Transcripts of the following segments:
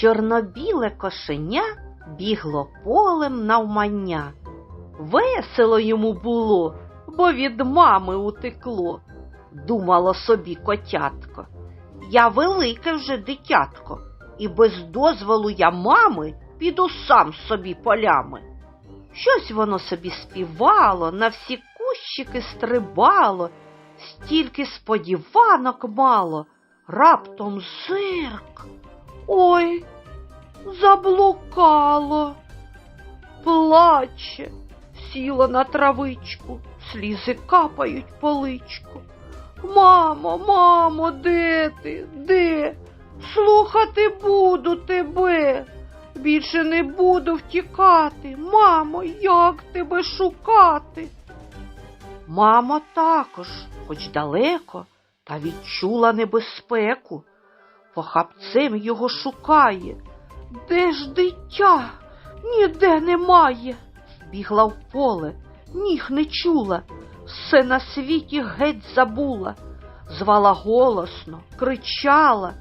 Чорнобіле кошеня бігло полем навмання. Весело йому було, бо від мами утекло, думало собі котятко. Я велике вже дитятко, і без дозволу я мами піду сам собі полями. Щось воно собі співало, на всі кущики стрибало, стільки сподіванок мало, раптом зирк. Ой, заблукало. Плаче, сіла на травичку, слізи капають по личку. Мамо, мамо, де ти? Де? Слухати буду тебе. Більше не буду втікати. Мамо, як тебе шукати? Мама також, хоч далеко, та відчула небезпеку. Похапцем його шукає. Де ж дитя? Ніде немає. Бігла в поле, ніг не чула, все на світі геть забула, звала голосно, кричала,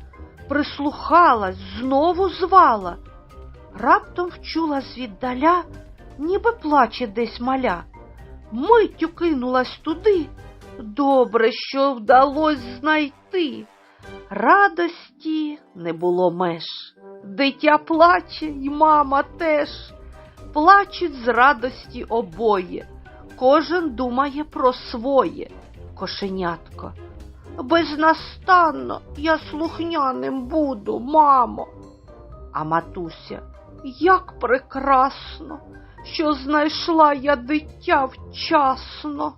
прислухалась, знову звала. Раптом вчула звіддаля, ніби плаче десь маля. Миттю кинулась туди. Добре, що вдалось знайти. Радості не було меж. Дитя плаче, й мама теж. Плачуть з радості обоє. Кожен думає про своє кошенятко. Безнастанно я слухняним буду, мамо. А матуся, як прекрасно, що знайшла я дитя вчасно.